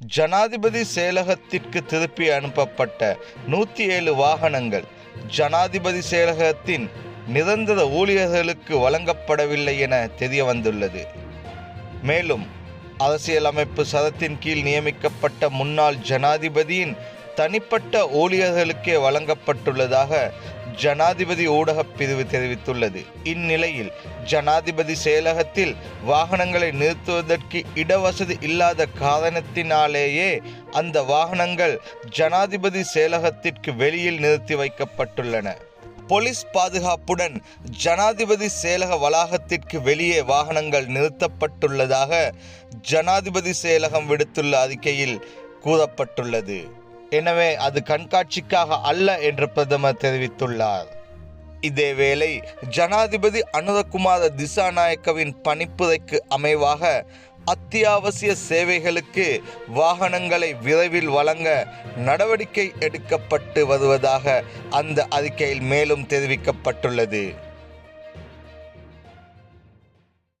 ஜனாதிபதி செயலகத்திற்கு திருப்பி அனுப்பப்பட்ட நூற்றி ஏழு வாகனங்கள் ஜனாதிபதி செயலகத்தின் நிரந்தர ஊழியர்களுக்கு வழங்கப்படவில்லை என தெரிய வந்துள்ளது மேலும் அரசியலமைப்பு சதத்தின் கீழ் நியமிக்கப்பட்ட முன்னாள் ஜனாதிபதியின் தனிப்பட்ட ஊழியர்களுக்கே வழங்கப்பட்டுள்ளதாக ஜனாதிபதி ஊடகப் பிரிவு தெரிவித்துள்ளது. இந்நிலையில் ஜனாதிபதி செயலகத்தில் வாகனங்களை நிறுத்துவதற்கு இடவசதி இல்லாத காரணத்தினாலேயே அந்த வாகனங்கள் ஜனாதிபதி செயலகத்திற்கு வெளியில் நிறுத்தி வைக்கப்பட்டுள்ளன. போலீஸ் பாதுகாப்புடன் ஜனாதிபதி செயலக வளாகத்திற்கு வெளியே வாகனங்கள் நிறுத்தப்பட்டுள்ளதாக ஜனாதிபதி செயலகம் விடுத்துள்ள அறிக்கையில் கூறப்பட்டுள்ளது. எனவே அது கண்காட்சிக்காக அல்ல என்று பிரதமர் தெரிவித்துள்ளார். இதேவேளை ஜனாதிபதி அனுரகுமார திசாநாயக்கவின் பணிப்புரைக்கு அமைவாக அத்தியாவசிய சேவைகளுக்கு வாகனங்களை விரைவில் வழங்க நடவடிக்கை எடுக்கப்பட்டு வருவதாக அந்த அறிக்கையில் மேலும் தெரிவிக்கப்பட்டுள்ளது.